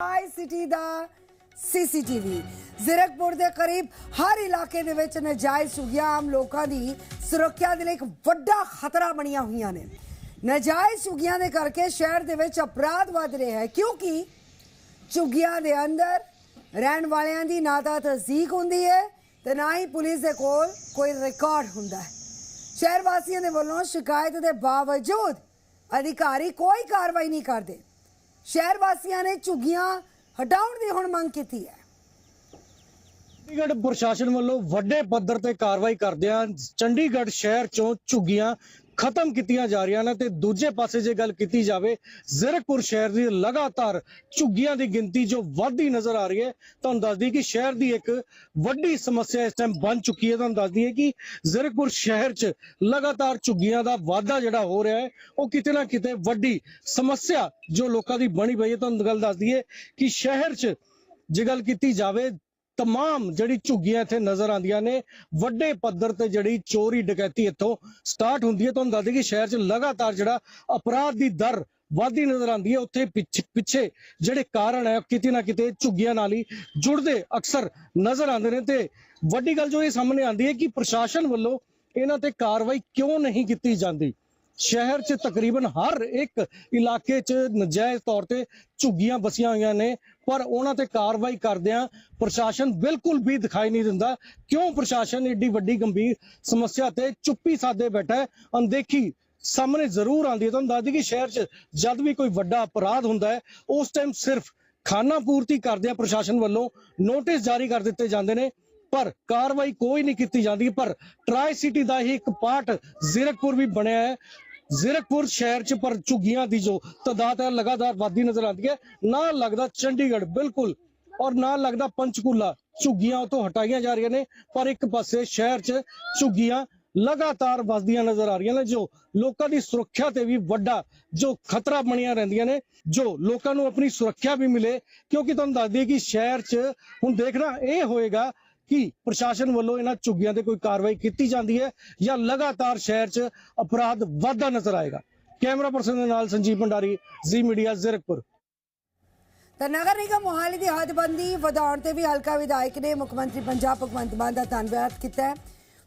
ਆਈ city ਦਾ CCTV Zirakpur ਦੇ ਕਰੀਬ ਹਰ ਇਲਾਕੇ ਦੇ ਵਿੱਚ ਨਜਾਇਜ਼ ਸੁਗੀਆਂ ਆਮ ਲੋਕਾਂ ਦੀ ਸੁਰੱਖਿਆ ਦੇ ਲਈ ਇੱਕ ਵੱਡਾ ਖਤਰਾ ਬਣੀਆਂ ਹੋਈਆਂ ਨੇ। ਨਜਾਇਜ਼ ਸੁਗੀਆਂ ਦੇ ਕਰਕੇ ਸ਼ਹਿਰ ਦੇ ਵਿੱਚ ਅਪਰਾਧ ਵੱਧ ਰਿਹਾ ਹੈ, ਕਿਉਂਕਿ ਝੁੱਗੀਆਂ ਦੇ ਅੰਦਰ ਰਹਿਣ ਵਾਲਿਆਂ ਦੀ ਨਾ ਤਾਂ ਤਸਦੀਕ ਹੁੰਦੀ ਹੈ ਤੇ ਨਾ ਹੀ ਪੁਲਿਸ ਦੇ ਕੋਲ ਕੋਈ ਰਿਕਾਰਡ ਹੁੰਦਾ ਹੈ। ਸ਼ਹਿਰ ਵਾਸੀਆਂ ਦੇ ਵੱਲੋਂ ਸ਼ਿਕਾਇਤ ਦੇ ਬਾਵਜੂਦ ਅਧਿਕਾਰੀ ਕੋਈ ਕਾਰਵਾਈ ਨਹੀਂ ਕਰਦੇ। ਸ਼ਹਿਰ ਵਾਸੀਆਂ ਨੇ ਝੁੱਗੀਆਂ ਹਟਾਉਣ ਦੀ ਹੁਣ ਮੰਗ ਕੀਤੀ ਹੈ। ਚੰਡੀਗੜ੍ਹ ਪ੍ਰਸ਼ਾਸਨ ਵੱਲੋਂ ਵੱਡੇ ਪੱਧਰ ਤੇ ਕਾਰਵਾਈ ਕਰਦਿਆਂ ਚੰਡੀਗੜ੍ਹ ਸ਼ਹਿਰ ਚੋਂ ਝੁੱਗੀਆਂ ਖਤਮ ਕੀਤੀਆਂ ਜਾ ਰਹੀਆਂ ਨੇ ਤੇ ਦੂਜੇ ਪਾਸੇ ਜੇ ਗੱਲ ਕੀਤੀ ਜਾਵੇ, ਜ਼ੀਰਕਪੁਰ ਸ਼ਹਿਰ ਦੀ ਲਗਾਤਾਰ ਝੁੱਗੀਆਂ ਦੀ ਗਿਣਤੀ ਜੋ ਵੱਧਦੀ ਨਜ਼ਰ ਆ ਰਹੀ ਹੈ ਤੁਹਾਨੂੰ ਦੱਸਦੀ ਕਿ ਸ਼ਹਿਰ ਦੀ ਇੱਕ ਵੱਡੀ ਸਮੱਸਿਆ ਇਸ ਟਾਈਮ ਬਣ ਚੁੱਕੀ ਹੈ ਤੁਹਾਨੂੰ ਦੱਸਦੀ ਹੈ ਕਿ ਜ਼ੀਰਕਪੁਰ ਸ਼ਹਿਰ 'ਚ ਲਗਾਤਾਰ ਝੁੱਗੀਆਂ ਦਾ ਵਾਧਾ ਜਿਹੜਾ ਹੋ ਰਿਹਾ ਹੈ, ਉਹ ਕਿਤੇ ਨਾ ਕਿਤੇ ਵੱਡੀ ਸਮੱਸਿਆ ਜੋ ਲੋਕਾਂ ਦੀ ਬਣੀ ਪਈ ਹੈ ਤੁਹਾਨੂੰ ਗੱਲ ਦੱਸਦੀ ਹੈ ਕਿ ਸ਼ਹਿਰ 'ਚ ਜੇ ਗੱਲ ਕੀਤੀ ਜਾਵੇ ਤਮਾਮ ਜਿਹੜੀ ਝੁੱਗੀਆਂ ਇੱਥੇ ਨਜ਼ਰ ਆਉਂਦੀਆਂ ਨੇ ਵੱਡੇ ਪੱਧਰ ਤੇ ਜਿਹੜੀ ਚੋਰੀ ਡਕੈਤੀ ਇੱਥੋਂ ਸਟਾਰਟ ਹੁੰਦੀ ਹੈ ਤੁਹਾਨੂੰ ਦੱਸ ਦਈਏ ਕਿ ਸ਼ਹਿਰ 'ਚ ਲਗਾਤਾਰ ਜਿਹੜਾ ਅਪਰਾਧ ਦੀ ਦਰ ਵਾਧੀ ਨਜ਼ਰ ਆਉਂਦੀ ਹੈ ਉੱਥੇ ਪਿੱਛ- ਪਿੱਛੇ ਜਿਹੜੇ ਕਾਰਨ ਹੈ ਕਿਤੇ ਨਾ ਕਿਤੇ ਝੁੱਗੀਆਂ ਨਾਲ ਹੀ ਜੁੜਦੇ ਅਕਸਰ ਨਜ਼ਰ ਆਉਂਦੇ ਨੇ ਤੇ ਵੱਡੀ ਗੱਲ ਜੋ ਇਹ ਸਾਹਮਣੇ ਆਉਂਦੀ ਹੈ ਕਿ ਪ੍ਰਸ਼ਾਸਨ ਵੱਲੋਂ ਇਹਨਾਂ ਤੇ ਕਾਰਵਾਈ ਕਿਉਂ ਨਹੀਂ ਕੀਤੀ ਜਾਂਦੀ ਸ਼ਹਿਰ 'ਚ ਤਕਰੀਬਨ ਹਰ ਇੱਕ ਇਲਾਕੇ 'ਚ ਨਜਾਇਜ਼ ਤੌਰ ਤੇ ਝੁੱਗੀਆਂ ਬਸੀਆਂ ਹੋਈਆਂ ਨੇ, ਪਰ ਉਹਨਾਂ ਤੇ ਕਾਰਵਾਈ ਕਰਦਿਆਂ ਪ੍ਰਸ਼ਾਸਨ ਬਿਲਕੁਲ ਵੀ ਦਿਖਾਈ ਨਹੀਂ ਦਿੰਦਾ। ਕਿਉਂ ਪ੍ਰਸ਼ਾਸਨ ਏਡੀ ਵੱਡੀ ਗੰਭੀਰ ਸਮੱਸਿਆ ਤੇ ਚੁੱਪੀ ਸਾਦੇ ਬੈਠਾ ਹੈ? ਸਾਹਮਣੇ ਜ਼ਰੂਰ ਆਉਂਦੀ ਹੈ। ਤੁਹਾਨੂੰ ਦੱਸਦੀ ਕਿ ਸ਼ਹਿਰ 'ਚ ਜਦ ਵੀ ਕੋਈ ਵੱਡਾ ਅਪਰਾਧ ਹੁੰਦਾ ਹੈ, ਉਸ ਟਾਈਮ ਸਿਰਫ ਖਾਨਾ ਪੂਰਤੀ ਕਰਦਿਆਂ ਪ੍ਰਸ਼ਾਸਨ ਵੱਲੋਂ ਨੋਟਿਸ ਜਾਰੀ ਕਰ ਦਿੱਤੇ ਜਾਂਦੇ ਨੇ, ਪਰ ਕਾਰਵਾਈ ਕੋਈ ਨਹੀਂ ਕੀਤੀ ਜਾਂਦੀ। ਪਰ ਟਰਾਈ ਸਿਟੀ ਦਾ ਹੀ ਇੱਕ ਪਾਰਟ ਜ਼ੀਰਕਪੁਰ ਵੀ ਬਣਿਆ ਹੈ। ਜ਼ੀਰਕਪੁਰ ਸ਼ਹਿਰ ਚ ਪਰ ਝੁੱਗੀਆਂ ਦੀ ਜੋ ਤਦਾਦ ਹੈ, ਲਗਾਤਾਰ ਵਾਧੀ ਨਜ਼ਰ ਆਉਂਦੀ ਹੈ। ਨਾ ਲੱਗਦਾ ਚੰਡੀਗੜ੍ਹ, ਬਿਲਕੁਲ। ਔਰ ਨਾ ਲੱਗਦਾ ਪੰਚਕੂਲਾ। ਝੁੱਗੀਆਂ ਉਤੋਂ ਹਟਾਈਆਂ ਜਾ ਰਹੀਆਂ ਨੇ, ਪਰ ਇੱਕ ਪਾਸੇ ਸ਼ਹਿਰ ਚ ਝੁੱਗੀਆਂ ਲਗਾਤਾਰ ਵੱਧਦੀਆਂ ਨਜ਼ਰ ਆ ਰਹੀਆਂ ਨੇ, ਜੋ ਲੋਕਾਂ ਦੀ ਸੁਰੱਖਿਆ ਤੇ ਵੀ ਵੱਡਾ ਜੋ ਖਤਰਾ ਬਣੀਆਂ ਰਹਿੰਦੀਆਂ ਨੇ, ਜੋ ਲੋਕਾਂ ਨੂੰ ਆਪਣੀ ਸੁਰੱਖਿਆ ਵੀ ਮਿਲੇ। ਕਿਉਂਕਿ ਤੁਹਾਨੂੰ ਦੱਸ ਦਈਏ ਕਿ ਸ਼ਹਿਰ 'ਚ, ਹੁਣ ਦੇਖਣਾ ਇਹ ਹੋਏਗਾ ਕਿ ਪ੍ਰਸ਼ਾਸਨ ਵੱਲੋਂ ਇਹਨਾਂ ਝੁੱਗੀਆਂ ਤੇ ਕੋਈ ਕਾਰਵਾਈ ਕੀਤੀ ਜਾਂਦੀ ਹੈ ਜਾਂ ਲਗਾਤਾਰ ਸ਼ਹਿਰ 'ਚ ਅਪਰਾਧ ਵੱਧਦਾ ਨਜ਼ਰ ਆਏਗਾ। ਕੈਮਰਾ ਪਰਸਨ ਦੇ ਨਾਲ ਸੰਜੀਵ ਭੰਡਾਰੀ, ਜ਼ੀ ਮੀਡੀਆ, ਜ਼ੀਰਕਪੁਰ। ਤਾਂ ਨਗਰ ਨਿਗਮ ਮੋਹਾਲੀ ਦੀ ਹੱਦਬੰਦੀ ਵਧਾਉਣ ਤੇ ਵੀ ਹਲਕਾ ਵਿਧਾਇਕ ਨੇ ਮੁੱਖ ਮੰਤਰੀ ਪੰਜਾਬ ਭਗਵੰਤ ਮਾਨ ਦਾ ਧੰਨਵਾਦ ਕੀਤਾ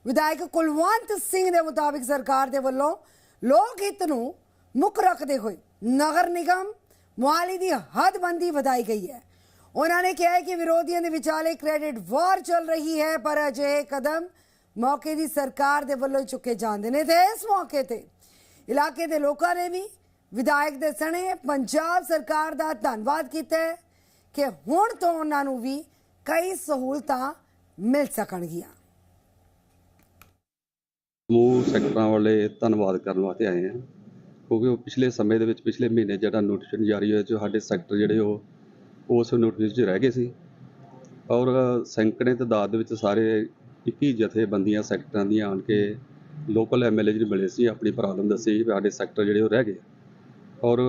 ਵਿਧਾਇਕ ਕੁਲਵੰਤ ਸਿੰਘ ਦੇ ਮੁਤਾਬਿਕ ਸਰਕਾਰ ਦੇ ਵੱਲੋਂ ਲੋਕ ਹਿੱਤ ਨੂੰ ਮੁੱਖ ਰੱਖਦੇ ਹੋਏ ਨਗਰ ਨਿਗਮ ਮੋਹਾਲੀ ਦੀ ਹੱਦਬੰਦੀ ਵਧਾਈ ਗਈ ਹੈ। ਉਹਨਾਂ ਨੇ ਕਿਹਾ ਕਿ ਵਿਰੋਧੀਆਂ ਦੇ ਵਿਚਾਲੇ ਕ੍ਰੈਡਿਟ ਵਾਰ ਚੱਲ ਰਹੀ ਹੈ ਪਰ ਅਜਿਹੇ ਕਦਮ ਮੌਕੇ ਦੀ ਸਰਕਾਰ ਦੇ ਵੱਲੋਂ ਚੁੱਕੇ ਜਾਂਦੇ ਨੇ ਤੇ ਇਸ ਮੌਕੇ ਤੇ ਇਲਾਕੇ ਦੇ ਲੋਕਾਂ ਨੇ ਵੀ ਵਿਧਾਇਕ ਦੇ ਸਣੇ ਪੰਜਾਬ ਸਰਕਾਰ ਦਾ ਧੰਨਵਾਦ ਕੀਤਾ ਕਿ ਹੁਣ ਤੋਂ ਉਹਨਾਂ ਨੂੰ ਵੀ ਕਈ ਸਹੂਲਤਾਂ ਮਿਲ ਸਕਣਗੀਆਂ ਸਮੂਹ ਸੈਕਟਰਾਂ ਵਾਲੇ ਧੰਨਵਾਦ ਕਰਨ ਵਾਸਤੇ ਆਏ ਹਾਂ ਕਿਉਂਕਿ ਉਹ ਪਿਛਲੇ ਸਮੇਂ ਦੇ ਵਿੱਚ ਪਿਛਲੇ ਮਹੀਨੇ ਜਿਹੜਾ ਨੋਟੀਫਿਕੇਸ਼ਨ ਜਾਰੀ ਹੋਇਆ ਜੋ ਸਾਡੇ ਸੈਕਟਰ ਜਿਹੜੇ ਉਹ ਉਸ ਨੋਟਿਸ 'ਚ ਰਹਿ ਗਏ ਸੀ। ਔਰ ਸੈਂਕੜੇ ਤਾਦਾਦ ਦੇ ਵਿੱਚ ਸਾਰੇ 21 ਜਥੇਬੰਦੀਆਂ, ਸੈਕਟਰਾਂ ਦੀਆਂ ਆਣ ਕੇ ਲੋਕਲ ਐਮਐਲਏ ਜਿਹੜੇ ਮਿਲੇ ਸੀ। ਆਪਣੀ ਪ੍ਰੋਬਲਮ ਦੱਸੀ ਵੀ ਸਾਡੇ ਸੈਕਟਰ ਜਿਹੜੇ ਉਹ ਰਹਿ ਗਏ। ਔਰ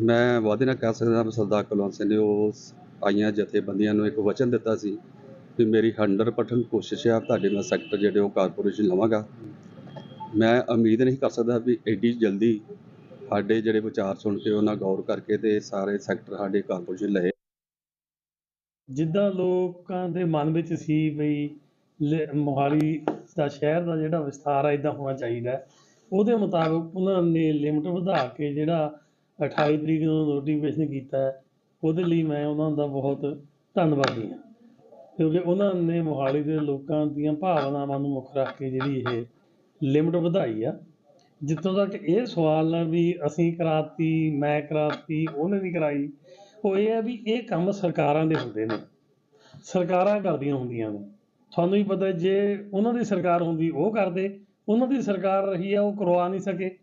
ਮੈਂ ਵਾਅਦੇ ਨਾਲ ਕਹਿ ਸਕਦਾ ਸਰਦਾਰ ਕੁਲਵੰਤ ਸਿੰਘ ਨੇ ਉਸ ਆਈਆਂ ਜਥੇਬੰਦੀਆਂ ਨੂੰ ਇੱਕ ਵਚਨ ਦਿੱਤਾ ਸੀ ਵੀ ਮੇਰੀ 100% ਕੋਸ਼ਿਸ਼ ਹੈ ਤੁਹਾਡੇ ਨਾਲ ਸੈਕਟਰ ਜਿਹੜੇ ਉਹ ਕਾਰਪੋਰੇਸ਼ਨ ਲਵਾਂਗਾ। ਮੈਂ ਉਮੀਦ ਨਹੀਂ ਕਰ ਸਕਦਾ ਵੀ ਐਡੀ ਜਲਦੀ ਸਾਡੇ ਜਿਹੜੇ ਵਿਚਾਰ ਸੁਣ ਕੇ ਉਹਨਾਂ ਗੌਰ ਕਰਕੇ ਤੇ ਸਾਰੇ ਸੈਕਟਰ ਸਾਡੇ ਕਾਰਪੋਰੇਸ਼ਨ ਲਏ। ਜਿੱਦਾਂ ਲੋਕਾਂ ਦੇ ਮਨ ਵਿੱਚ ਸੀ ਬਈ ਲ- ਮੋਹਾਲੀ ਦਾ ਸ਼ਹਿਰ ਦਾ ਜਿਹੜਾ ਵਿਸਥਾਰ ਆ ਇਦਾਂ ਹੋਣਾ ਚਾਹੀਦਾ। ਉਹਦੇ ਮੁਤਾਬਕ ਉਹਨਾਂ ਨੇ ਲਿਮਟ ਵਧਾ ਕੇ ਜਿਹੜਾ 28 ਤਰੀਕ ਨੂੰ ਨੋਟੀਫਿਕੇਸ਼ਨ ਕੀਤਾ ਉਹਦੇ ਲਈ ਮੈਂ ਉਹਨਾਂ ਦਾ ਬਹੁਤ ਧੰਨਵਾਦੀ ਹਾਂ। ਕਿਉਂਕਿ ਉਹਨਾਂ ਨੇ ਮੋਹਾਲੀ ਦੇ ਲੋਕਾਂ ਦੀਆਂ ਭਾਵਨਾਵਾਂ ਨੂੰ ਮੁੱਖ ਰੱਖ ਕੇ ਜਿਹੜੀ ਇਹ ਲਿਮਟ ਵਧਾਈ ਆ। ਜਿੱਥੋਂ ਤੱਕ ਇਹ ਸਵਾਲ ਨਾ ਵੀ ਅਸੀਂ ਕਰਾਤੀ, ਮੈਂ ਕਰਾਤੀ, ਉਹਨੇ ਨਹੀਂ ਕਰਾਈ, ਉਹ ਇਹ ਹੈ ਵੀ ਇਹ ਕੰਮ ਸਰਕਾਰਾਂ ਦੇ ਹੁੰਦੇ ਨੇ। ਸਰਕਾਰਾਂ ਕਰਦੀਆਂ ਹੁੰਦੀਆਂ ਨੇ। ਤੁਹਾਨੂੰ ਵੀ ਪਤਾ ਜੇ ਉਹਨਾਂ ਦੀ ਸਰਕਾਰ ਹੁੰਦੀ, ਉਹ ਕਰਦੇ। ਉਹਨਾਂ ਦੀ ਸਰਕਾਰ ਰਹੀ ਆ, ਉਹ ਕਰਵਾ ਨਹੀਂ ਸਕੇ।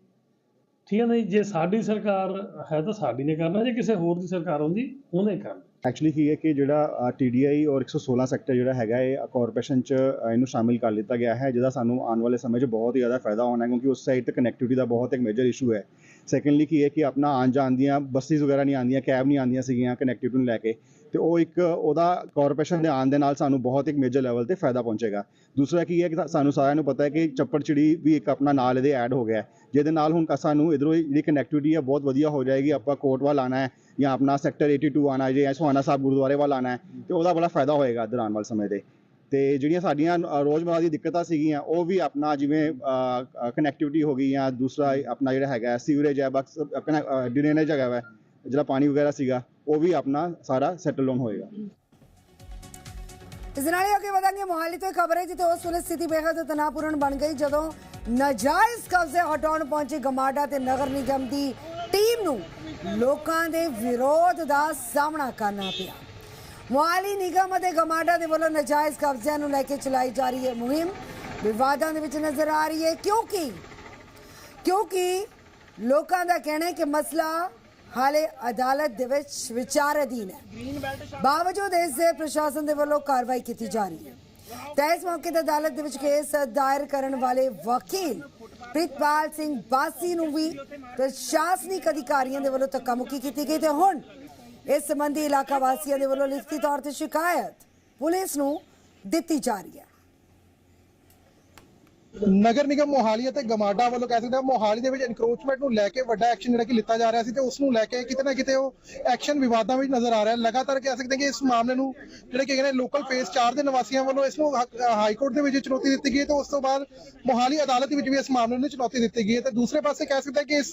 ਠੀਕ ਹੈ ਨਾ ਜੇ ਸਾਡੀ ਸਰਕਾਰ ਹੈ ਤਾਂ ਸਾਡੀ ਨੇ ਕਰਨਾ, ਜੇ ਕਿਸੇ ਹੋਰ ਦੀ ਸਰਕਾਰ ਹੁੰਦੀ, ਉਹਨੇ ਕਰਨਾ। ਐਕਚੁਅਲੀ ਕੀ ਹੈ ਕਿ ਜਿਹੜਾ ਟੀਡੀਆਈ ਔਰ 116 ਸੈਕਟਰ ਜਿਹੜਾ ਹੈਗਾ ਇਹ ਕਾਰਪੋਰੇਸ਼ਨ ਚ ਇਹਨੂੰ ਸ਼ਾਮਿਲ ਕਰ ਲਿੱਤਾ ਗਿਆ ਹੈ, ਜਿਹਦਾ ਸਾਨੂੰ ਆਉਣ ਵਾਲੇ ਸਮੇਂ 'ਚ ਬਹੁਤ ਹੀ ਜ਼ਿਆਦਾ ਫਾਇਦਾ ਹੋਣਾ ਹੈ, ਕਿਉਂਕਿ ਉਸ ਸਾਈਡ ਤੇ ਕਨੈਕਟੀਵਿਟੀ ਦਾ ਬਹੁਤ ਇੱਕ ਮੇਜਰ ਇਸ਼ੂ ਹੈ। ਸੈਕੰਡਲੀ ਕੀ ਹੈ ਕਿ ਆਪਣਾ ਆਉਣ ਜਾਣ ਦੀਆਂ ਬੱਸਿਸ ਵਗੈਰਾ ਨਹੀਂ ਆਉਂਦੀਆਂ ਕੈਬ ਨਹੀਂ ਆਉਂਦੀਆਂ ਸੀਗੀਆਂ ਕਨੈਕਟੀਵਿਟੀ ਨੂੰ ਲੈ ਕੇ। ਤੇ ਉਹ ਇੱਕ ਉਹਦਾ ਕਾਰਪੋਰੇਸ਼ਨ ਦੇ ਆਉਣ ਦੇ ਨਾਲ ਸਾਨੂੰ ਬਹੁਤ ਇੱਕ ਮੇਜਰ ਲੈਵਲ ਤੇ ਫਾਇਦਾ ਪਹੁੰਚੇਗਾ। ਦੂਸਰਾ ਕੀ ਹੈ ਕਿ ਸਾਨੂੰ ਸਾਰਿਆਂ ਨੂੰ ਪਤਾ ਹੈ ਕਿ ਚੱਪੜਚਿੜੀ ਵੀ ਇੱਕ ਆਪਣਾ ਨਾਲ ਇਹਦੇ ਐਡ ਹੋ ਗਿਆ ਜਿਹਦੇ ਨਾਲ ਹੁਣ ਸਾਨੂੰ ਇਧਰੋਂ ਜਿਹੜੀ ਕਨੈਕਟੀਵਿਟੀ ਹੈ ਬਹੁਤ ਵਧੀਆ ਹੋ ਜਾਏਗੀ ਆਪਾਂ ਕੋਟ ਵੱਲ ਆਉਣਾ ਹੈ ਜਾਂ ਆਪਣਾ ਸੈਕਟਰ 82 ਆਉਣਾ ਜੇ ਜਾਂ ਸੁਹਾਣਾ ਸਾਹਿਬ ਗੁਰਦੁਆਰੇ ਵੱਲ ਆਉਣਾ ਹੈ ਤੇ ਉਹਦਾ ਬੜਾ ਫਾਇਦਾ ਹੋਏਗਾ ਇੱਧਰ ਆਉਣ ਵਾਲੇ ਸਮੇਂ ਤੇ ਤੇ ਜਿਹੜੀਆਂ ਸਾਡੀਆਂ ਅ, ਦੀ ਦਿੱਕਤਾਂ ਸੀਗੀਆਂ ਉਹ ਵੀ ਆਪਣਾ ਜਿਵੇਂ ਕਨੈਕਟੀਵਿਟੀ ਹੋ ਗਈ ਜਾਂ ਦੂਸਰਾ ਆਪਣਾ ਜਿਹੜਾ ਹੈਗਾ ਸੀਵਰੇਜ ਹੈ ਬਕਸ ਆਪਣਾ ਡਰੇਨੇਜ ਹੈਗਾ ਵਾ ਜਿਹੜਾ ਪਾਣੀ ਵਗੈਰਾ ਸੀਗਾ ਉਹ ਵੀ ਆਪਣਾ ਸਾਰਾ ਸੈਟਲ ਡਾਊਨ ਹੋਏਗਾ। ਇਸ ਨਾਲ ਹੀ ਅੱਗੇ ਵਧਾਂਗੇ ਮੋਹਾਲੀ ਤੋਂ ਖਬਰ ਹੈ, ਜਿੱਥੇ ਉਸ ਵੇਲੇ ਸਥਿਤੀ ਬੇहद ਤਣਾਅਪੂਰਨ ਬਣ ਗਈ, ਜਦੋਂ ਨਾਜਾਇਜ਼ ਕਬਜ਼ੇ ਹਟਾਉਣ ਪਹੁੰਚੀ ਗਮਾਡਾ ਤੇ ਨਗਰ ਨਿਗਮ ਦੀ ਟੀਮ ਨੂੰ ਲੋਕਾਂ ਦੇ ਵਿਰੋਧ ਦਾ ਸਾਹਮਣਾ ਕਰਨਾ ਪਿਆ। ਮੋਹਾਲੀ ਨਿਗਮ ਅਤੇ ਗਮਾਡਾ ਦੇ ਵੱਲੋਂ ਨਾਜਾਇਜ਼ ਕਬਜ਼ਿਆਂ ਨੂੰ ਲੈ ਕੇ ਚਲਾਈ ਜਾ ਰਹੀ ਹੈ ਮੁਹਿੰਮ। ਵਿਵਾਦਾਂ ਦੇ ਵਿੱਚ ਨਜ਼ਰ ਆ ਰਹੀ ਹੈ, ਕਿਉਂਕਿ ਕਿਉਂਕਿ ਲੋਕਾਂ ਦਾ ਕਹਿਣਾ ਹੈ ਕਿ ਮਸਲਾ ਹਾਲੇ ਅਦਾਲਤ ਦੇ ਵਿੱਚ ਵਿਚਾਰ ਅਧੀਨ ਹੈ। ਬਾਵਜੂਦ ਇਸ ਦੇ ਪ੍ਰਸ਼ਾਸਨ ਦੇ ਵੱਲੋਂ ਕਾਰਵਾਈ ਕੀਤੀ ਜਾ ਰਹੀ ਹੈ। ਤਾਂ ਇਸ ਮੌਕੇ ਤੇ ਅਦਾਲਤ ਦੇ ਵਿੱਚ ਕੇਸ ਦਾਇਰ ਕਰਨ ਵਾਲੇ ਵਕੀਲ ਪ੍ਰਿਤਪਾਲ ਸਿੰਘ ਬਾਸੀ ਨੂੰ ਵੀ ਪ੍ਰਸ਼ਾਸਨਿਕ ਅਧਿਕਾਰੀਆਂ ਦੇ ਵੱਲੋਂ ਧੱਕਾਮੁੱਕੀ ਕੀਤੀ ਗਈ ਤੇ ਹੁਣ ਇਸ ਸੰਬੰਧੀ ਇਲਾਕਾ ਵਾਸੀਆਂ ਦੇ ਵੱਲੋਂ ਲਿਖਤੀ ਤੌਰ ਤੇ ਸ਼ਿਕਾਇਤ ਪੁਲਿਸ ਨੂੰ ਦਿੱਤੀ ਜਾ ਰਹੀ ਹੈ। ਨਗਰ ਨਿਗਮ ਮੋਹਾਲੀ ਅਤੇ ਗਮਾਡਾ ਵੱਲੋਂ ਕਹਿ ਸਕਦੇ ਹਾਂ ਮੋਹਾਲੀ ਦੇ ਵਿੱਚ ਇਨਕਰੋਚਮੈਂਟ ਨੂੰ ਲੈ ਕੇ ਵੱਡਾ ਐਕਸ਼ਨ ਜਿਹੜਾ ਕਿ ਲਿੱਤਾ ਜਾ ਰਿਹਾ ਸੀ ਤੇ ਉਸ ਨੂੰ ਲੈ ਕੇ ਕਿਤੇ ਨਾ ਕਿਤੇ ਉਹ ਐਕਸ਼ਨ ਵਿਵਾਦਾਂ ਵਿੱਚ ਨਜ਼ਰ ਆ ਰਿਹਾ। ਲਗਾਤਾਰ ਕਹਿ ਸਕਦੇ ਹਾਂ ਕਿ ਇਸ ਮਾਮਲੇ ਨੂੰ ਜਿਹੜੇ ਕਿ ਕਹਿੰਦੇ ਲੋਕਲ ਫੇਸ 4 ਦੇ ਨਿਵਾਸੀਆਂ ਵੱਲੋਂ ਇਸ ਨੂੰ ਹਾਈ ਕੋਰਟ ਦੇ ਵਿੱਚ ਚੁਣੌਤੀ ਦਿੱਤੀ ਗਈ ਤੇ ਉਸ ਤੋਂ ਬਾਅਦ ਮੋਹਾਲੀ ਅਦਾਲਤ ਵਿੱਚ ਵੀ ਇਸ ਮਾਮਲੇ ਨੂੰ ਚੁਣੌਤੀ ਦਿੱਤੀ ਗਈ ਹੈ ਤੇ ਦੂਸਰੇ ਪਾਸੇ ਕਹਿ ਸਕਦੇ ਹਾਂ ਕਿ ਇਸ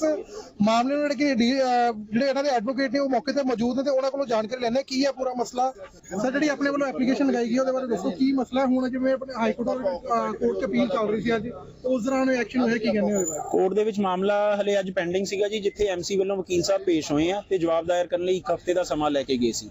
ਮਾਮਲੇ ਨੂੰ ਜਿਹੜੇ ਕਿ ਜਿਹੜੇ ਇਹਨਾਂ ਦੇ ਐਡਵੋਕੇਟ ਨੇ ਉਹ ਮੌਕੇ ਤੇ ਮੌਜੂਦ ਨੇ ਤੇ ਉਹਨਾਂ ਕੋਲੋਂ ਜਾਣਕਾਰੀ ਲੈਣੇ ਕੀ ਹੈ ਪੂਰਾ ਮਸਲਾ? ਸਰ, ਜਿਹੜੀ ਆਪਣੇ ਵੱਲੋਂ ਐਪਲੀਕੇਸ਼ਨ ਲਗਾਈ ਗਈ ਉਹਦੇ ਬਾਰੇ ਦੱਸੋ। ਕੀ ਮਸਲਾ ਹੁਣ ਜਿਵੇਂ ਆਪਣੇ ਹਾਈ ਕੋਰਟ ਕੋਰਟ 'ਚ ਅਪੀਲ ਚੱਲ ਰਹੀ ਸੀ ਅੱਜ ਉਸ ਦੌਰਾਨ ਐਕਸ਼ਨ ਹੋਇਆ, ਕੀ ਕਹਿੰਦੇ ਹੋਏ ਕੋਰਟ ਦੇ ਵਿੱਚ ਮਾਮਲਾ ਹਲੇ ਅੱਜ ਪੈਂਡਿੰਗ ਸੀਗਾ ਜੀ, ਜਿੱਥੇ ਐਮਸੀ ਵੱਲੋਂ ਵਕੀਲ ਸਾਹਿਬ ਪੇਸ਼ ਹੋਏ ਆ ਤੇ ਜਵਾਬ ਦਾਇਰ ਕਰਨ ਲਈ ਇੱਕ ਹਫ਼ਤੇ ਦਾ ਸਮਾਂ ਲੈ ਕੇ ਗਏ ਸੀ।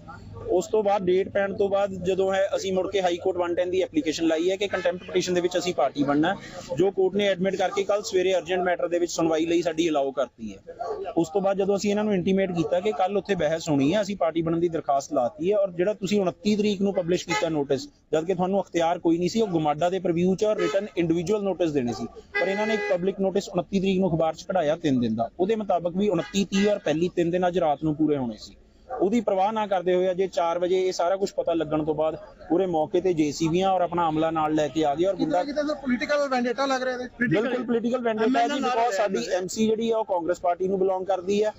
ਉਸ ਤੋਂ ਬਾਅਦ ਡੇਟ ਪੈਣ ਤੋਂ ਬਾਅਦ ਜਦੋਂ ਹੈ, ਅਸੀਂ ਮੁੜ ਕੇ ਹਾਈ ਕੋਰਟ 110 ਦੀ ਐਪਲੀਕੇਸ਼ਨ ਲਾਈ ਹੈ ਕਿ ਕੰਟੈਂਪਟ ਪਟੀਸ਼ਨ ਦੇ ਵਿੱਚ ਅਸੀਂ ਪਾਰਟੀ ਬਣਨਾ ਜੋ ਕੋਰਟ ਨੇ ਐਡਮਿਟ ਕਰਕੇ ਕੱਲ ਸਵੇਰੇ ਅਰਜੈਂਟ ਮੈਟਰ ਦੇ ਵਿੱਚ ਸੁਣਵਾਈ ਲਈ ਸਾਡੀ ਅਲਾਉ ਕਰਤੀ ਹੈ। ਉਸ ਤੋਂ ਬਾਅਦ ਜਦੋਂ ਅਸੀਂ ਇਹਨਾਂ ਨੂੰ ਇੰਟੀਮੇਟ ਕੀਤਾ ਕਿ ਕੱਲ ਉੱਥੇ ਬਹਿਸ ਹੋਣੀ ਹੈ, ਅਸੀਂ ਪਾਰਟੀ ਬਣਨ ਦੀ ਦਰਖਾਸਤ ਲਾਤੀ ਹੈ ਔਰ ਜਿਹੜਾ ਤੁਸੀਂ 29 ਤਰੀਕ ਨੂੰ ਪਬਲਿਸ਼ ਕੀਤਾ ਨੋਟਿਸ ਜਦ ਕਿ ਤੁਹਾਨੂੰ ਅਖਤਿਆਰ ਕੋਈ ਨਹੀਂ ਸੀ, ਉਹ ਗਮਾਡਾ ਦੇ ਪ੍ਰੀਵਿਊ 'ਚ ਔਰ ਰਿਟਨ ਇੰਡੀਵਿਜੂਅਲ ਨੋਟਿਸ ਦੇਣੇ ਸੀ। ਪਰ ਇਹਨਾਂ ਨੇ ਇੱਕ ਪਬਲਿਕ ਨੋਟਿਸ 29 ਤਰੀਕ ਨੂੰ ਅਖਬਾਰ 'ਚ ਕਢਾਇਆ 3 ਦਿਨ ਦਾ। ਉਹਦੇ ਮੁਤਾਬਕ ਵੀ 29 30 ਔਰ ਪਹਿਲੀ 3 ਦਿਨ ਅੱਜ ਰਾਤ ਨੂੰ ਪੂਰੇ ਹੋਣੇ ਸੀ। ਉਹਦੀ ਪਰਵਾਹ ਨਾ ਕਰਦੇ ਹੋਏ ਅਜੇ 4 ਵਜੇ ਇਹ ਸਾਰਾ ਕੁਝ ਪਤਾ ਲੱਗਣ ਤੋਂ ਬਾਅਦ ਪੂਰੇ ਮੌਕੇ ਤੇ ਜੇਸੀਬੀਆਂ ਔਰ ਆਪਣਾ ਅਮਲਾ ਨਾਲ ਲੈ ਕੇ ਆ ਗਏ ਔਰ ਗੁੰਡਾ ਕਿਤੇ ਸਰ? ਪੋਲੀਟੀਕਲ ਵੈਂਡੇਟਾ ਲੱਗ ਰਿਹਾ ਬਿਲਕੁਲ ਪੋਲੀਟੀਕਲ ਵੈਂਡੇਟਾ ਹੈ ਜੀ ਬਿਕੋਜ਼ ਸਾਡੀ ਐਮਸੀ ਜਿਹੜੀ ਹੈ ਉਹ ਕਾਂਗਰਸ ਪਾਰਟੀ ਨੂੰ ਬਿਲੋਂਗ ਕਰਦੀ ਹੈ।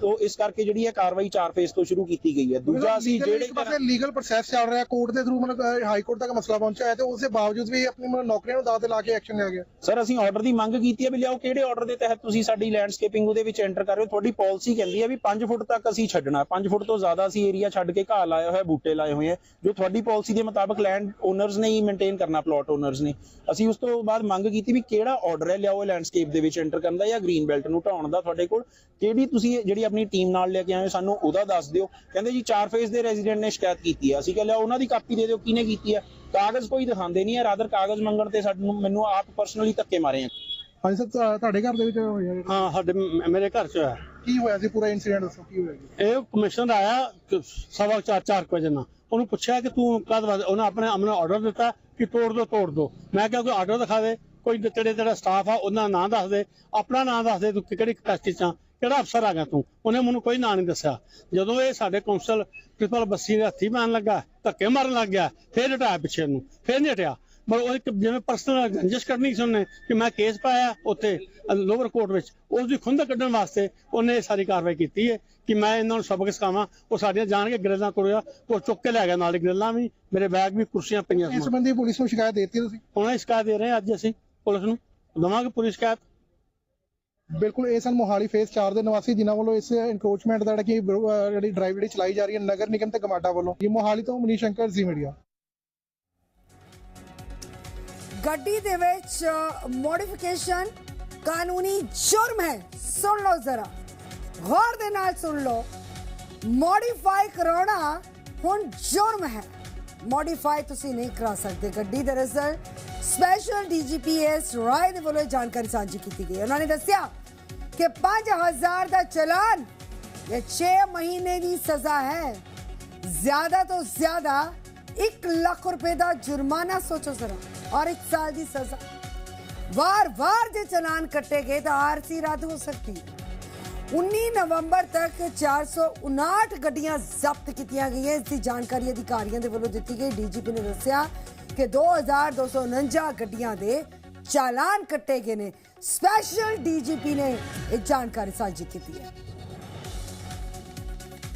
ਤੋਂ ਇਸ ਕਰਕੇ ਜਿਹੜੀ ਹੈ ਕਾਰਵਾਈ 4 ਫੇਸ ਤੋਂ ਸ਼ੁਰੂ ਕੀਤੀ ਗਈ ਹੈ। ਦੂਜਾ ਅਸੀਂ ਜਿਹੜੇ ਇੱਕ ਪਾਸੇ ਲੀਗਲ ਪ੍ਰੋਸੈਸ ਚੱਲ ਰਿਹਾ ਕੋਰਟ ਦੇ ਥਰੂ ਮਤਲਬ ਹਾਈ ਕੋਰਟ ਤੱਕ ਮਸਲਾ ਪਹੁੰਚਿਆ ਹੈ ਤੇ ਉਸ ਦੇ ਬਾਵਜੂਦ ਵੀ ਆਪਣੀ ਮਤਲਬ ਨੌਕਰੀਆਂ ਨੂੰ ਦਾਅ ਤੇ ਲਾ ਕੇ ਐਕਸ਼ਨ ਲਿਆ ਗਿਆ। ਸਰ ਅਸੀਂ ਆਰਡਰ ਦੀ ਮੰਗ ਕੀਤੀ ਹੈ ਵੀ ਲਿਆਓ ਕਿਹੜੇ ਆਰਡਰ ਦੇ ਤਹਿਤ ਤੁਸੀਂ ਸਾਡੀ ਲੈਂਡਸਕੇਪਿੰਗ ਉਹਦੇ ਵਿੱਚ ਐਂਟਰ ਕਰ ਰਹੇ ਹੋ? ਤੁਹਾਡੀ ਪਾਲਿਸੀ ਕਹਿੰਦੀ ਹੈ ਵੀ 5 ਫੁੱਟ ਤੱਕ ਅਸੀਂ ਛੱਡਣਾ। 5 ਫੁੱਟ ਤੋਂ ਜ਼ਿਆਦਾ ਅਸੀਂ ਏਰੀਆ ਛੱਡ ਕੇ ਘਾਹ ਲਾਇਆ ਹੋਇਆ ਬੂਟੇ ਲਾਏ ਹੋਏ ਆ ਜੋ ਤੁਹਾਡੀ ਪਾਲਿਸੀ ਦੇ ਮੁਤਾਬਕ ਲੈਂਡ ਓਨਰਸ ਨੇ ਹੀ ਮੇਨਟੇਨ ਕਰਨਾ ਪਲਾਟ ਓਨਰਸ ਨੇ। ਅਸੀਂ ਉਸ ਤੋਂ ਬਾਅਦ ਮੰਗ ਕੀਤੀ ਵੀ ਕਿਹੜਾ ਆਰਡਰ ਹੈ ਲਿਆਓ ਲੈਂਡਸਕੇਪ ਦੇ ਵਿੱਚ ਐਂਟਰ ਕਰਨ ਦਾ ਜਾਂ ਗ੍ਰੀਨ ਬੈਲਟ ਨੂੰ ਢਾਉਣ ਦਾ ਤੁਹਾਡੇ ਕੋਲ? ਕਿਹੜੀ ਤੁਸੀਂ ਜਿਹੜੀ ਆਪਣੀ ਟੀਮ ਨਾਲ ਲੈ ਕੇ ਆਏ ਸਾਨੂੰ ਉਹਦਾ ਦੱਸ ਦਿਓ। ਕਹਿੰਦੇ ਜੀ ਚਾਰ ਫੇਸ ਦੇ ਰੈਜ਼ੀਡੈਂਟ ਨੇ ਸ਼ਿਕਾਇਤ ਕੀਤੀ ਹੈ ਅਸੀਂ ਕਹਿੰਦੇ ਉਹਨਾਂ ਦੀ ਕਾਪੀ ਦੇ ਦਿਓ ਕਿਹਨੇ ਕੀਤੀ ਹੈ ਕਾਗਜ਼ ਕੋਈ ਦਿਖਾਉਂਦੇ ਨਹੀਂ ਹੈ ਰਾਦਰ ਕਾਗਜ਼ ਮੰਗਣ ਤੇ ਸਾਨੂੰ ਮੈਨੂੰ ਆਪ ਪਰਸਨਲੀ ਧੱਕੇ ਮਾਰੇ ਆ। ਹਾਂਜੀ ਸਰ ਤੁਹਾਡੇ ਘਰ ਦੇ ਵਿੱਚ ਹੋਇਆ ਹਾਂ ਸਾਡੇ ਮੇਰੇ ਘਰ ਚ ਹੋਇਆ। ਕੀ ਹੋਇਆ ਸੀ? ਪੂਰਾ ਇਨਸੀਡੈਂਟ ਦੱਸੋ ਕੀ ਹੋਇਆ ਜੀ? ਇਹ ਕਮਿਸ਼ਨਰ ਆਇਆ ਸਵਾ ਚਾਰ ਚਾਰ ਕੁ ਵਜੇ ਨਾਲ। ਉਹਨੂੰ ਪੁੱਛਿਆ ਕਿ ਤੂੰ ਕਦ ਉਹਨੇ ਆਪਣੇ ਆਪਣੇ ਆਰਡਰ ਦਿੱਤਾ ਕਿ ਤੋੜ ਦੋ ਤੋੜ ਦੋ। ਮੈਂ ਕਿਹਾ ਕੋਈ ਆਰਡਰ ਦਿਖਾ ਦੇ ਕੋਈ ਤੇਰੇ ਜਿਹੜਾ ਸਟਾਫ ਆ ਉਹਨਾਂ ਦਾ ਨਾਂ ਦੱਸ ਦੇ ਆਪਣਾ ਨਾਂ ਦੱਸ ਦੇ ਤੂੰ ਕਿਹੜੀ ਕਪੈਸਿਟੀ ਚ ਆ? ਕਿਹੜਾ ਅਫਸਰ ਆ ਗਿਆ ਤੂੰ? ਉਹਨੇ ਮੈਨੂੰ ਕੋਈ ਨਾਂ ਨਹੀਂ ਦੱਸਿਆ। ਜਦੋਂ ਇਹ ਸਾਡੇ ਕੌਂਸਲ ਪ੍ਰਿੰਸੀਪਲ ਬੱਸੀ ਦੇ ਹੱਥੀ ਮਾਰਨ ਲੱਗਾ ਧੱਕੇ ਮਾਰਨ ਲੱਗ ਗਿਆ ਫੇਰ ਹਟਾਇਆ ਪਿੱਛੇ ਨੂੰ ਫੇਰ ਨਹੀਂ ਹਟਿਆ। ਪਰ ਉਹ ਜਿਵੇਂ ਪਰਸਨਲ ਰੰਜਿਸ਼ ਕਰਨੀ ਸੀ ਉਹਨੇ ਕਿ ਮੈਂ ਕੇਸ ਪਾਇਆ ਉੱਥੇ ਲੋਅਰ ਕੋਰਟ ਵਿੱਚ ਉਸ ਦੀ ਖੁੰਦ ਕੱਢਣ ਵਾਸਤੇ ਉਹਨੇ ਇਹ ਸਾਰੀ ਕਾਰਵਾਈ ਕੀਤੀ ਹੈ ਕਿ ਮੈਂ ਇਹਨਾਂ ਨੂੰ ਸਬਕ ਸਿਖਾਵਾਂ ਉਹ ਸਾਡੀਆਂ ਜਾਣ ਕੇ ਗ੍ਰਿਲਾਂ ਤੋੜਿਆ ਉਹ ਚੁੱਕ ਕੇ ਲੈ ਗਿਆ ਨਾਲ ਗ੍ਰਿਲਾਂ ਵੀ ਮੇਰੇ ਬੈਗ ਵੀ ਕੁਰਸੀਆਂ ਪਈਆਂ ਇਸ ਸੰਬੰਧੀ ਪੁਲਿਸ ਨੂੰ ਸ਼ਿਕਾਇਤ ਦੇ ਦਿੱਤੀ ਤੁਸੀਂ? ਹੁਣ ਇਹ ਸ਼ਿਕਾਇਤ ਦੇ ਰਹੇ ਅੱਜ ਅਸੀਂ ਪੁਲਿਸ ਨੂੰ ਦਵਾਂਗੇ ਪੁਲਿਸ ਸ਼ਿਕਾਇਤ। ਬਿਲਕੁਲ, ਇਹ ਸਨ ਮੋਹਾਲੀ ਫੇਸ 4 ਦੇ ਨਿਵਾਸੀ, ਜਿਨ੍ਹਾਂ ਵੱਲੋਂ ਇਸ ਇਨਕਰੋਚਮੈਂਟ ਦਾ ਜਿਹੜਾ ਕਿ ਵਿਰੋ- ਜਿਹੜੀ ਡਰਾਈਵ ਜਿਹੜੀ ਚਲਾਈ ਜਾ ਰਹੀ ਹੈ ਨਗਰ ਨਿਗਮ ਤੇ ਗਮਾਡਾ ਵੱਲੋਂ। ਇਹ ਮੋਹਾਲੀ ਤੋਂ ਮਨੀਸ਼ ਸ਼ੰਕਰ, ਜੀ ਮੀਡੀਆ। ਗੱਡੀ ਦੇ ਵਿੱਚ ਮੋਡੀਫਿਕੇਸ਼ਨ ਕਾਨੂੰਨੀ ਜੁਰਮ ਹੈ। ਸੁਣ ਲਓ ਜ਼ਰਾ। ਗੌਰ ਦੇ ਨਾਲ ਸੁਣ ਲਓ। ਮੋਡੀਫਾਈ ਕਰਾਉਣਾ ਹੁਣ ਜੁਰਮ ਹੈ। ਮੋਡੀਫਾਈ ਤੁਸੀਂ ਨਹੀਂ ਕਰਾ ਸਕਦੇ। ਗੱਡੀ ਦਰਅਸਲ ਸਪੈਸ਼ਲ ਡੀਜੀਪੀਐਸ ਰਾਏ ਦੇ ਵੱਲੋਂ ਜਾਣਕਾਰੀ ਸਾਂਝੀ ਕੀਤੀ ਗਈ। ਉਹਨਾਂ ਨੇ ਦੱਸਿਆ ਕਿ 5000 ਦਾ ਚਲਾਨ ਇਹ 6 ਮਹੀਨੇ ਦੀ ਸਜ਼ਾ ਹੈ। ਜ਼ਿਆਦਾ ਤੋਂ ਜ਼ਿਆਦਾ 1 ਲੱਖ ਰੁਪਏ ਦਾ ਜੁਰਮਾਨਾ, ਸੋਚੋ ਜ਼ਰਾ ਔਰ 1 ਸਾਲ ਦੀ ਸਜ਼ਾ। ਵਾਰ ਵਾਰ ਜੇ ਚਲਾਨ ਕੱਟੇ ਗਏ ਤਾਂ ਆਰਸੀ ਰੱਦ ਹੋ ਸਕਦੀ ਹੈ। 19 ਨਵੰਬਰ ਤੱਕ 459 ਗੱਡੀਆਂ ਜ਼ਬਤ ਕੀਤੀਆਂ ਗਈਆਂ। ਇਸ ਦੀ ਜਾਣਕਾਰੀ ਅਧਿਕਾਰੀਆਂ ਦੇ ਵੱਲੋਂ ਦਿੱਤੀ ਗਈ। ਡੀਜੀਪੀ ਨੇ ਦੱਸਿਆ ਕਿ 2249 ਗੱਡੀਆਂ ਦੇ ਚਾਲਾਨ ਕੱਟੇ ਗਏ ਨੇ। ਸਪੈਸ਼ਲ ਡੀਜੀਪੀ ਨੇ ਇਹ ਜਾਣਕਾਰੀ ਸਾਂਝੀ ਕੀਤੀ ਹੈ।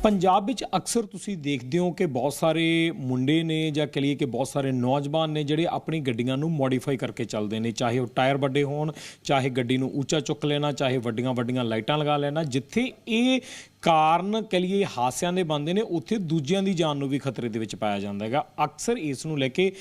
ਪੰਜਾਬ ਵਿੱਚ ਅਕਸਰ ਤੁਸੀਂ ਦੇਖਦੇ ਹੋ ਕਿ ਬਹੁਤ ਸਾਰੇ ਮੁੰਡੇ ਨੇ ਜਾਂ ਕਹ ਲਈਏ ਕਿ ਬਹੁਤ ਸਾਰੇ ਨੌਜਵਾਨ ਨੇ ਜਿਹੜੇ ਆਪਣੀ ਗੱਡੀਆਂ ਨੂੰ ਮੋਡੀਫਾਈ ਕਰਕੇ ਚੱਲਦੇ ਨੇ। ਚਾਹੇ ਉਹ ਟਾਇਰ ਵੱਡੇ ਹੋਣ, ਚਾਹੇ ਗੱਡੀ ਨੂੰ ਉੱਚਾ ਚੁੱਕ ਲੈਣਾ, ਚਾਹੇ ਵੱਡੀਆਂ ਵੱਡੀਆਂ ਲਾਈਟਾਂ ਲਗਾ ਲੈਣਾ। ਜਿੱਥੇ ਇਹ ਕਾਰਨ ਕਹ ਲਈਏ ਹਾਸਿਆਂ ਦੇ ਬੰਦੇ ਨੇ, ਉੱਥੇ ਦੂਜਿਆਂ ਦੀ ਜਾਨ ਨੂੰ ਵੀ ਖਤਰੇ ਦੇ ਵਿੱਚ ਪਾਇਆ ਜਾਂਦਾ ਹੈਗਾ। ਅਕਸਰ ਇਸ ਨੂੰ ਲੈ ਕੇ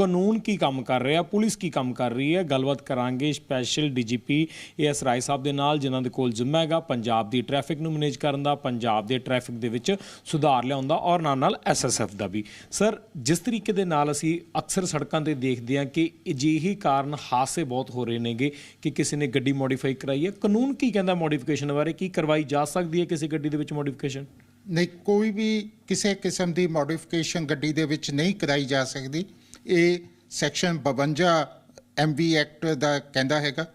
ਕਾਨੂੰਨ ਕੀ ਕੰਮ ਕਰ ਰਿਹਾ, ਪੁਲਿਸ ਕੀ ਕੰਮ ਕਰ ਰਹੀ ਹੈ? ਗੱਲਬਾਤ ਕਰਾਂਗੇ special DGP AS Rai Sahib ਦੇ ਨਾਲ, ਜਿਨ੍ਹਾਂ ਦੇ ਕੋਲ ਜ਼ਿੰਮਾ ਹੈਗਾ ਪੰਜਾਬ ਦੀ ਟ੍ਰੈਫਿਕ ਨੂੰ ਮੈਨੇਜ ਕਰਨ ਦਾ, ਪੰਜਾਬ ਦੇ ਟ੍ਰੈਫਿਕ ਦੇ ਵਿੱਚ ਸੁਧਾਰ ਲਿਆਉਣ ਦਾ ਔਰ ਨਾਲ ਨਾਲ ਐਸਐਸਐਫ ਦਾ ਵੀ। ਸਰ, ਜਿਸ ਤਰੀਕੇ ਦੇ ਨਾਲ ਅਸੀਂ ਅਕਸਰ ਸੜਕਾਂ ਤੇ ਦੇਖਦੇ ਹਾਂ ਕਿ ਅਜਿਹੇ ਕਾਰਨ ਹਾਦਸੇ ਬਹੁਤ ਹੋ ਰਹੇ ਨੇਗੇ ਕਿ ਕਿਸੇ ਨੇ ਗੱਡੀ ਮੋਡੀਫਾਈ ਕਰਾਈ ਹੈ। ਕਾਨੂੰਨ ਕੀ ਕਹਿੰਦਾ ਮੋਡੀਫਿਕੇਸ਼ਨ ਬਾਰੇ? ਕੀ ਕਰਵਾਈ ਜਾ ਸਕਦੀ ਹੈ ਕਿਸੇ ਗੱਡੀ ਦੇ ਵਿੱਚ ਮੋਡੀਫਿਕੇਸ਼ਨ? ਨਹੀਂ, ਕੋਈ ਵੀ ਕਿਸੇ ਕਿਸਮ ਦੀ ਮੋਡੀਫਿਕੇਸ਼ਨ ਗੱਡੀ ਦੇ ਵਿੱਚ ਨਹੀਂ ਕਰਾਈ ਜਾ ਸਕਦੀ। ਇਹ ਸੈਕਸ਼ਨ 52 ਐਮਵੀ ਐਕਟ ਦਾ ਕਹਿੰਦਾ ਹੈਗਾ।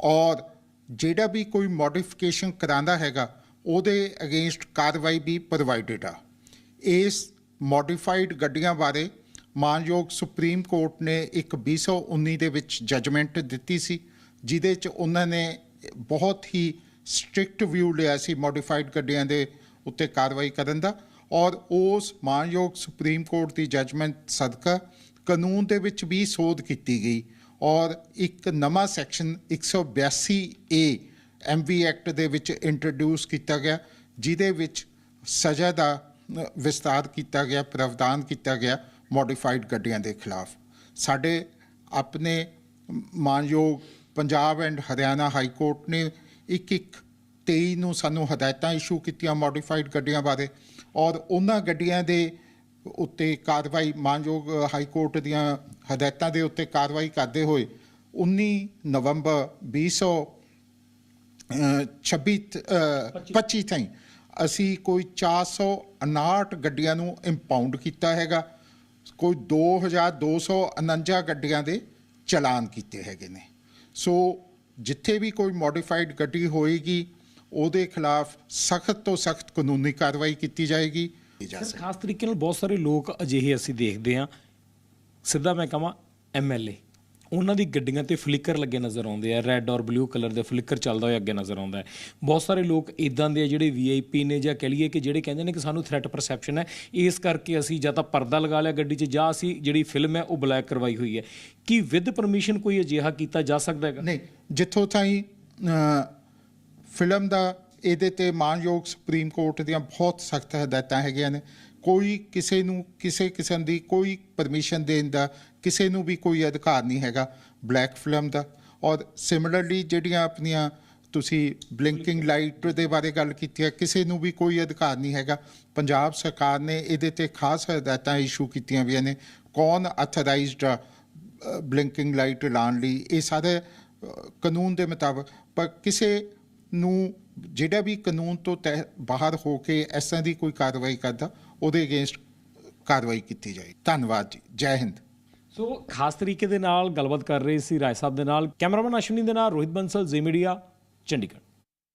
ਔਰ ਜਿਹੜਾ ਵੀ ਕੋਈ ਮੋਡੀਫਿਕੇਸ਼ਨ ਕਰਾਂਦਾ ਹੈਗਾ, ਉਹਦੇ ਅਗੇਂਸਟ ਕਾਰਵਾਈ ਵੀ ਪ੍ਰੋਵਾਈਡਡ ਆ। ਇਸ ਮੋਡੀਫਾਈਡ ਗੱਡੀਆਂ ਬਾਰੇ ਮਾਨਯੋਗ ਸੁਪਰੀਮ ਕੋਰਟ ਨੇ ਇੱਕ 2019 ਦੇ ਵਿੱਚ ਜਜਮੈਂਟ ਦਿੱਤੀ ਸੀ, ਜਿਹਦੇ ਚ ਉਹਨਾਂ ਨੇ ਬਹੁਤ ਹੀ ਸਟ੍ਰਿਕਟ ਵਿਊ ਲਿਆ ਸੀ ਮੋਡੀਫਾਈਡ ਗੱਡੀਆਂ ਦੇ ਉੱਤੇ ਕਾਰਵਾਈ ਕਰਨ ਦਾ। ਔਰ ਉਸ ਮਾਨਯੋਗ ਸੁਪਰੀਮ ਕੋਰਟ ਦੀ ਜਜਮੈਂਟ ਸਦਕਾ ਕਾਨੂੰਨ ਦੇ ਵਿੱਚ ਵੀ ਸੋਧ ਕੀਤੀ ਗਈ ਔਰ ਇੱਕ ਨਵਾਂ ਸੈਕਸ਼ਨ 182 ਏ ਐਮਵੀ ਐਕਟ ਦੇ ਵਿੱਚ ਇੰਟਰੋਡਿਊਸ ਕੀਤਾ ਗਿਆ ਜਿਹਦੇ ਵਿੱਚ ਸਜ਼ਾ ਦਾ ਅ, ਵਿਸਤਾਰ ਕੀਤਾ ਗਿਆ ਪ੍ਰਾਵਧਾਨ ਕੀਤਾ ਗਿਆ ਮੋਡੀਫਾਈਡ ਗੱਡੀਆਂ ਦੇ ਖਿਲਾਫ। ਸਾਡੇ ਆਪਣੇ ਮਾਨਯੋਗ Punjab and Haryana high court ਨੇ ਇੱਕ ਇੱਕ 23 ਨੂੰ ਸਾਨੂੰ ਹਦਾਇਤਾਂ ਇਸ਼ੂ ਕੀਤੀਆਂ ਮੋਡੀਫਾਈਡ ਗੱਡੀਆਂ ਬਾਰੇ ਔਰ ਉਹਨਾਂ ਗੱਡੀਆਂ ਦੇ ਉੱਤੇ ਕਾਰਵਾਈ ਮਾਨਯੋਗ ਹਾਈ ਕੋਰਟ ਦੀਆਂ ਹਦਾਇਤਾਂ ਦੇ ਉੱਤੇ ਕਾਰਵਾਈ ਕਰਦੇ ਹੋਏ 19 ਨਵੰਬਰ 2000 ਅ, 26 ਅ, 25 ਤਾਈਂ ਅਸੀਂ ਕੋਈ 459 ਗੱਡੀਆਂ ਨੂੰ ਇੰਪਾਊਂਡ ਕੀਤਾ ਹੈਗਾ। ਕੋਈ 2249 ਗੱਡੀਆਂ ਦੇ ਚਲਾਨ ਕੀਤੇ ਹੈਗੇ ਨੇ। ਸੋ ਜਿੱਥੇ ਵੀ ਕੋਈ ਮੋਡੀਫਾਈਡ ਗੱਡੀ ਹੋਏਗੀ ਉਹਦੇ ਖਿਲਾਫ ਸਖਤ ਤੋਂ ਸਖਤ ਕਾਨੂੰਨੀ ਕਾਰਵਾਈ ਕੀਤੀ ਜਾਏਗੀ। ਜਾ ਸਕਦੀ ਖਾਸ ਤਰੀਕੇ ਨਾਲ ਬਹੁਤ ਸਾਰੇ ਲੋਕ ਅਜਿਹੇ ਅਸੀਂ ਦੇਖਦੇ ਹਾਂ। ਸਿੱਧਾ ਮੈਂ ਕਹਾਂ ਐਮਐਲਏ ਉਹਨਾਂ ਦੀ ਗੱਡੀਆਂ ਤੇ ਫਲਿੱਕਰ ਲੱਗੇ ਨਜ਼ਰ ਆਉਂਦੇ ਆ। ਰੈੱਡ ਔਰ ਬਲੂ ਕਲਰ ਦੇ ਫਲਿੱਕਰ ਚੱਲਦਾ ਹੋਇਆ ਅੱਗੇ ਨਜ਼ਰ ਆਉਂਦਾ ਹੈ। ਬਹੁਤ ਸਾਰੇ ਲੋਕ ਇਦਾਂ ਦੇ ਆ ਜਿਹੜੇ ਵੀਆਈਪੀ ਨੇ ਜਾਂ ਕਹ ਲਈਏ ਕਿ ਜਿਹੜੇ ਕਹਿੰਦੇ ਨੇ ਕਿ ਸਾਨੂੰ ਥ੍ਰੈਟ ਪਰਸੈਪਸ਼ਨ ਹੈ। ਇਸ ਕਰਕੇ ਅਸੀਂ ਜਾਂ ਤਾਂ ਪਰਦਾ ਲਗਾ ਲਿਆ ਗੱਡੀ 'ਚ ਜਾਂ ਅਸੀਂ ਜਿਹੜੀ ਫਿਲਮ ਹੈ ਉਹ ਬਲੈਕ ਕਰਵਾਈ ਹੋਈ ਹੈ। ਕੀ ਵਿਦ ਪਰਮਿਸ਼ਨ ਕੋਈ ਅਜਿਹਾ ਕੀਤਾ ਜਾ ਸਕਦਾ ਹੈਗਾ? ਨਹੀਂ ਜਿੱਥੋਂ ਤਾਈਂ ਫਿਲਮ ਦਾ ਇਹਦੇ ਤੇ ਮਾਨਯੋਗ ਸੁਪਰੀਮ ਕੋਰਟ ਦੀਆਂ ਬਹੁਤ ਸਖਤ ਹਦਾਇਤਾਂ ਹੈਗੀਆਂ ਨੇ। ਕੋਈ ਕਿਸੇ ਨੂੰ, ਕਿਸੇ ਕਿਸਮ ਦੀ ਕੋਈ ਪਰਮਿਸ਼ਨ ਦੇਣ ਦਾ, ਕਿਸੇ ਨੂੰ ਵੀ ਕੋਈ ਅਧਿਕਾਰ ਨਹੀਂ ਹੈਗਾ ਬਲੈਕ ਫਿਲਮ ਦਾ। ਔਰ ਸਿਮਿਲਰਲੀ ਜਿਹੜੀਆਂ ਆਪਣੀਆਂ ਤੁਸੀਂ ਬਲਿੰਕਿੰਗ ਲਾਈਟ ਦੇ ਬਾਰੇ ਗੱਲ ਕੀਤੀ ਹੈ, ਕਿਸੇ ਨੂੰ ਵੀ ਕੋਈ ਅਧਿਕਾਰ ਨਹੀਂ ਹੈਗਾ। ਪੰਜਾਬ ਸਰਕਾਰ ਨੇ ਇਹਦੇ ਤੇ ਖਾਸ ਹਦਾਇਤਾਂ ਇਸ਼ੂ ਕੀਤੀਆਂ ਵੀਆਂ ਨੇ। ਕੌਣ ਅਥੋਰਾਈਜ਼ਡ ਬਲਿੰਕਿੰਗ ਲਾਈਟ ਲਾਉਣ ਲਈ? ਇਹ ਸਾਰੇ ਕਾਨੂੰਨ ਦੇ ਮੁਤਾਬਕ, ਪਰ ਕਿਸੇ ਨੂੰ ਜਿਹੜਾ ਵੀ ਕਾਨੂੰਨ ਤੋਂ ਤਹਿ, ਬਾਹਰ ਹੋ ਕੇ ਇਸ ਤਰ੍ਹਾਂ ਦੀ ਕੋਈ ਕਾਰਵਾਈ ਕਰਦਾ, ਉਹਦੇ ਅਗੇਂਸਟ ਕਾਰਵਾਈ ਕੀਤੀ ਜਾਏ ਧੰਨਵਾਦ ਜੀ। ਜੈ ਹਿੰਦ। ਸੋ ਖਾਸ ਤਰੀਕੇ ਦੇ ਨਾਲ ਗੱਲਬਾਤ ਕਰ ਰਹੇ ਸੀ ਰਾਏ ਸਾਹਿਬ ਦੇ ਨਾਲ। ਕੈਮਰਾਮੈਨ ਅਸ਼ਵਨੀ ਦੇ ਨਾਲ ਰੋਹਿਤ ਬੰਸਲ, ਜ਼ੀ ਮੀਡੀਆ, ਚੰਡੀਗੜ੍ਹ।